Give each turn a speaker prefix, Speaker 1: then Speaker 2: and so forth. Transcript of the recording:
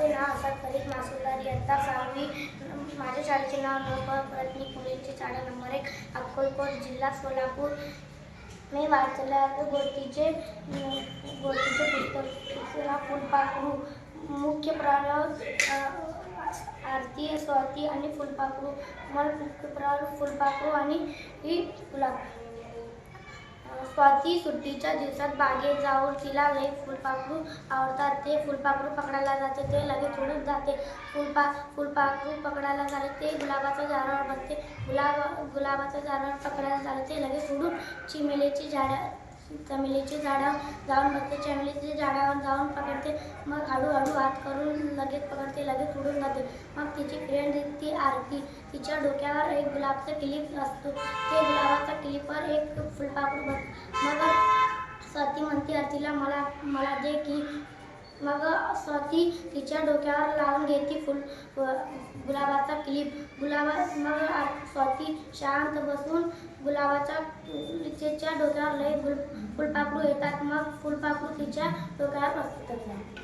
Speaker 1: माझे नाव असद फरीद मासुलदार इयत्ता सहावी माझ्या शाळेचे नाव नवपर प्रतनिक मुलींची शाळा नंबर एक अक्कलकोट जिल्हा सोलापूर. मी वाचलं गोष्टीचे गोष्टीचे पुस्तक फुलपाखरू मुख्य प्राण आरती स्वाती आणि फुलपाखरू मला मुख्य प्राण फुलपाखरू आणि ही गुलाब. स्वाती सुट्टीच्या दिवसात बागेत जाऊन तिला लई फुलपाखरू आवडतात. ते फुलपाखरू पकडायला जाते ते लगेच उडून जाते. फुलपा फुलपाखरू पकडायला झाले ते गुलाबाचं झाडावर बसते. गुलाब गुलाबाचं झाडावर पकडायला झाले ते लगेच उडून चिमेलीची झाडं चमेलीची झाडं जाऊन बसते. चमेलीच्या झाडावर जाऊन पकडते. मग हळूहळू हात करून लगेच पकडते लगेच उडून जाते. मग तिची फ्रेंड ती आरती. तिच्या डोक्यावर एक गुलाबचा क्लिप असतो. ते गुलाबाच्या क्लिपवर एक फुलपाखरू बस मग स्वाती म्हणते आरतीला मला मला दे की. मग स्वाती तिच्या डोक्यावर लावून घेते फुल गुलाबाचा क्लिप. गुलाबा मग स्वाती शांत बसून गुलाबाच्या तिच्या डोक्यावर लई फुल फुलपाखरू येतात. मग फुलपाखरू तिच्या डोक्यावर बसतात.